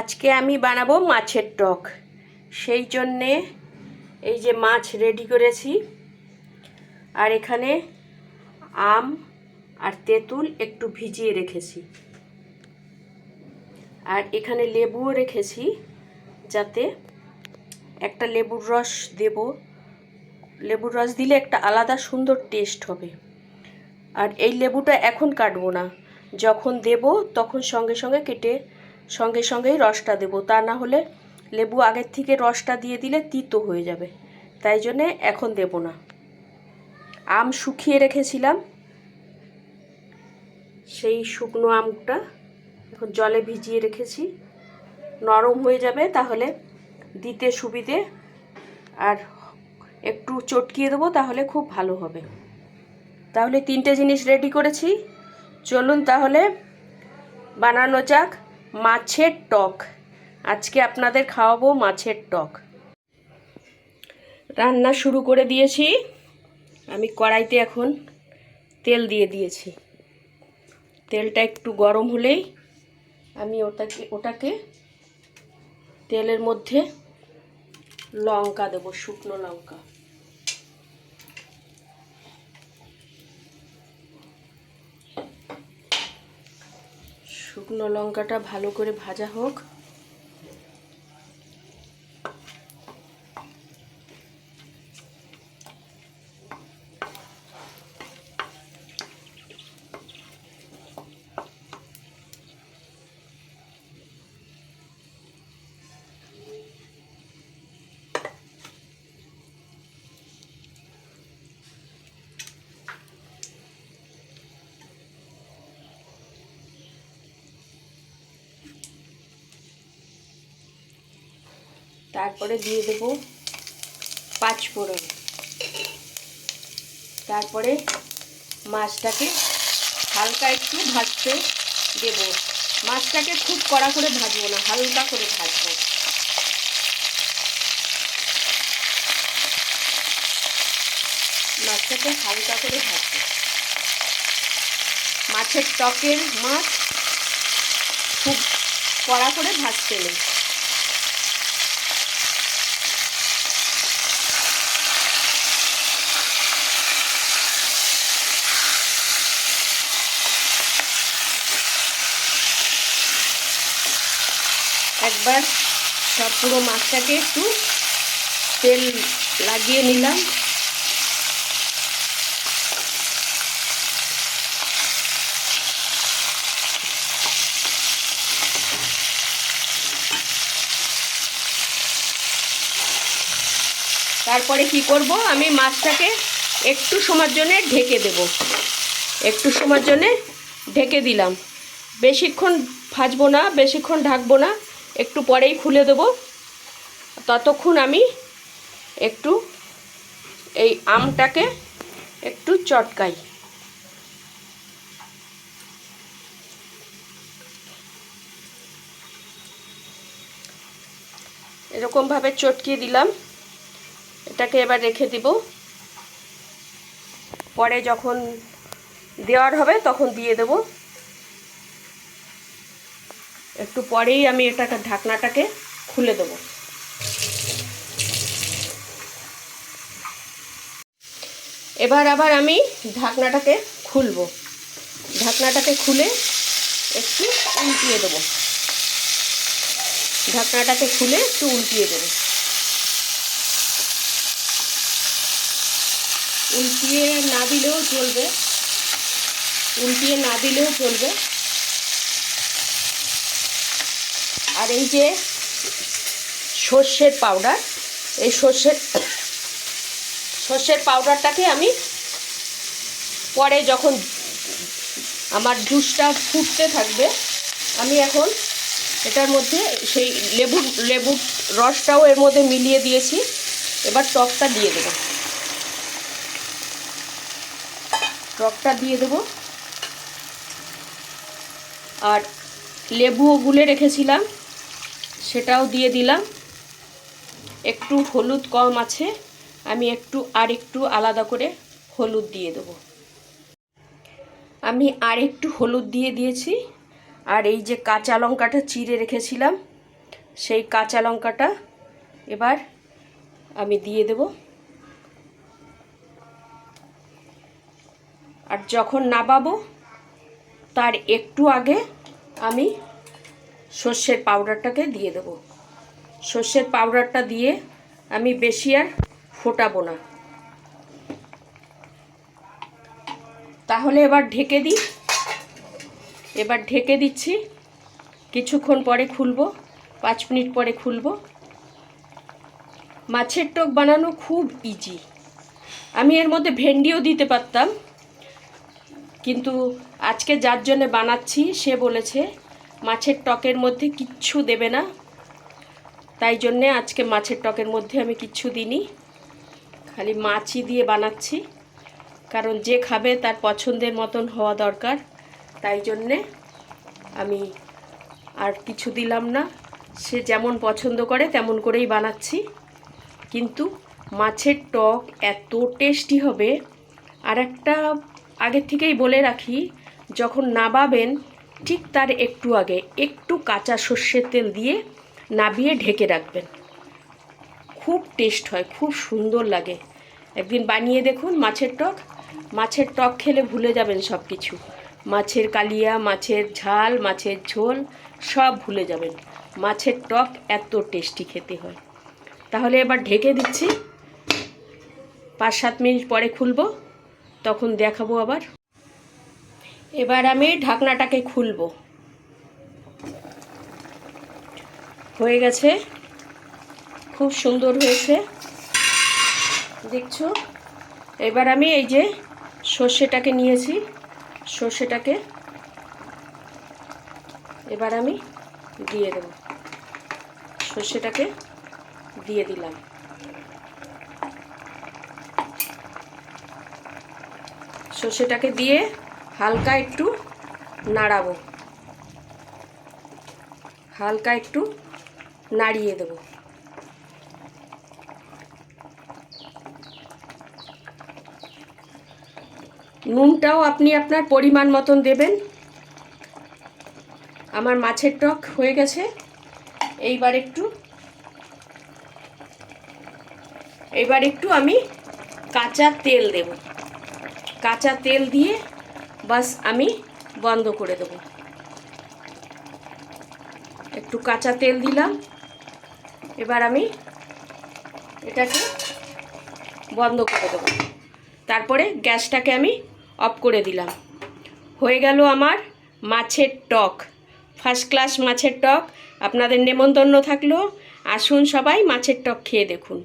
আজকে আমি বানাবো মাছের টক। সেই জন্যে এই যে মাছ রেডি করেছি। আর এখানে আম আর তেঁতুল একটু ভিজিয়ে রেখেছি। আর এখানে লেবুও রেখেছি, যাতে একটা লেবুর রস দেব। লেবুর রস দিলে একটা আলাদা সুন্দর টেস্ট হবে। আর এই লেবুটা এখন কাটবো না। যখন দেব তখন সঙ্গে সঙ্গে কেটে সঙ্গে সঙ্গেই রসটা দেব। তা না হলে লেবু আগের থেকে রসটা দিয়ে দিলে তিতো হয়ে যাবে। তাই জন্যে এখন দেব না। আম শুকিয়ে রেখেছিলাম। সেই শুকনো আমটা এখন জলে ভিজিয়ে রেখেছি। নরম হয়ে যাবে তাহলে দিতে সুবিধে। আর একটু চটকিয়ে দেবো তাহলে খুব ভালো হবে। তাহলে তিনটে জিনিস রেডি করেছি। চলুন তাহলে বানানো যাক। মাছের টক। আজকে আপনাদের খাওয়াবো মাছের টক। রান্না শুরু করে দিয়েছি। আমি কড়াইতে এখন তেল দিয়ে দিয়েছি। তেলটা একটু গরম হলেই আমি ওটাকে ওটাকে তেলের মধ্যে লঙ্কা দেবো, শুকনো লঙ্কা। শুকনো লঙ্কাটা ভালো করে ভাজা হোক। তারপরে দিয়ে দেব পাঁচ ফোড়ন। তারপরে মাছটাকে হালকা একটু ভাজতে দেব। মাছটাকে খুব কড়া করে ভাজবো না, হালকা করে ভাজবো। মাছটাকে হালকা করে ভাজবো। মাছের টকের মাছ খুব কড়া করে ভাজতে নেই। একবার সব পুরো মাছটাকে একটু তেল লাগিয়ে নিলাম। তারপরে কি করব? আমি মাছটাকে একটু সময়ের জন্যে ঢেকে দেব। একটু সময়ের জন্যে ঢেকে দিলাম। বেশিক্ষণ ভাজবো না, বেশিক্ষণ ঢাকবো না। একটু পরেই খুলে দেব। ততক্ষণ আমি একটু এই আমটাকে একটু চটকাই। এরকমভাবে চটকিয়ে দিলাম। এটাকে এবার রেখে দিব। পরে যখন দেওয়ার হবে তখন দিয়ে দেব। একটু পরেই আমি এটাকে ঢাকনাটাকে খুলে দেব। এবার আবার আমি ঢাকনাটাকে খুলব। ঢাকনাটাকে খুলে একটু উল্টিয়ে দেবো। ঢাকনাটাকে খুলে একটু উল্টিয়ে দেবো। উল্টিয়ে না দিলেও চলবে। উল্টিয়ে না দিলেও চলবে। আর এই যে সর্ষের পাউডার এই সর্ষের সর্ষের পাউডারটাকে আমি পরে যখন আমার জুসটা ফুটতে থাকবে, আমি এখন এটার মধ্যে সেই লেবু লেবুর রসটাও এর মধ্যে মিলিয়ে দিয়েছি। এবার টকটা দিয়ে দেবো। টকটা দিয়ে দেবো। আর লেবুও গুলে রেখেছিলাম। সেটাও দিয়ে দিলাম। একটু হলুদ কম আছে, আমি একটু আর একটু আলাদা করে হলুদ দিয়ে দেবো। আমি আর একটু হলুদ দিয়ে দিয়েছি, আর এই যে কাঁচা লঙ্কাটা চিড়ে রেখেছিলাম, সেই কাঁচা লঙ্কাটা এবার আমি দিয়ে দেব। আর যখন নাবাবো, তার একটু আগে আমি সর্ষের পাউডারটাকে দিয়ে দেব। সর্ষের পাউডারটা দিয়ে আমি বেশি আর ফোটাবো না। তাহলে এবার ঢেকে দিই। এবার ঢেকে দিচ্ছি। কিছুক্ষণ পরে খুলবো, পাঁচ মিনিট পরে খুলবো। মাছের টক বানানো খুব ইজি আমি এর মধ্যে ভেন্ডিও দিতে পারতাম, কিন্তু আজকে যার জন্য বানাচ্ছি সে বলেছে মাছের টকের মধ্যে কিচ্ছু দেবে না। তাই জন্যে আজকে মাছের টকের মধ্যে আমি কিচ্ছু দিইনি। খালি মাছই দিয়ে বানাচ্ছি। কারণ যে খাবে তার পছন্দের মতন হওয়া দরকার। তাই জন্যে আমি আর কিছু দিলাম না। সে যেমন পছন্দ করে তেমন করেই বানাচ্ছি। কিন্তু মাছের টক এত টেস্টি হবে। আর একটা আগের থেকেই বলে রাখি, যখন নাবাবেন ঠিক তার একটু আগে একটু কাঁচা সর্ষের তেল দিয়ে নাবিয়ে ঢেকে রাখবেন। খুব টেস্ট হয়, খুব সুন্দর লাগে। একদিন বানিয়ে দেখুন মাছের টক। মাছের টক খেলে ভুলে যাবেন সব কিছু মাছের কালিয়া, মাছের ঝাল, মাছের ঝোল সব ভুলে যাবেন। মাছের টক এত টেস্টি খেতে হয়। তাহলে এবার ঢেকে দিচ্ছি। পাঁচ সাত মিনিট পরে খুলবো, তখন দেখাবো আবার। এবার আমি ঢাকনাটাকে খুলবো। হয়ে গেছে। খুব সুন্দর হয়েছে। দেখছ? এবার আমি এই যে সর্ষেটাকে নিয়েছি। সর্ষেটাকে এবার আমি দিয়ে দেব। সর্ষেটাকে দিয়ে দিলাম। সর্ষেটাকে দিয়ে হালকা একটু নাড়াবো। হালকা একটু নাড়িয়ে দেব। নুনটাও আপনি আপনার পরিমাণ মতন দেবেন। আমার মাছের টক হয়ে গেছে। এইবার একটু এবার একটু আমি কাঁচা তেল দেব। কাঁচা তেল দিয়ে বাস আমি বন্ধ করে দেব। একটু কাঁচা তেল দিলাম। এবার আমি এটাকে বন্ধ করে দেবো। তারপরে গ্যাসটাকে আমি অফ করে দিলাম। হয়ে গেল আমার মাছের টক। ফার্স্ট ক্লাস মাছের টক। আপনাদের নেমন্তন্ন থাকল। আসুন সবাই মাছের টক খেয়ে দেখুন।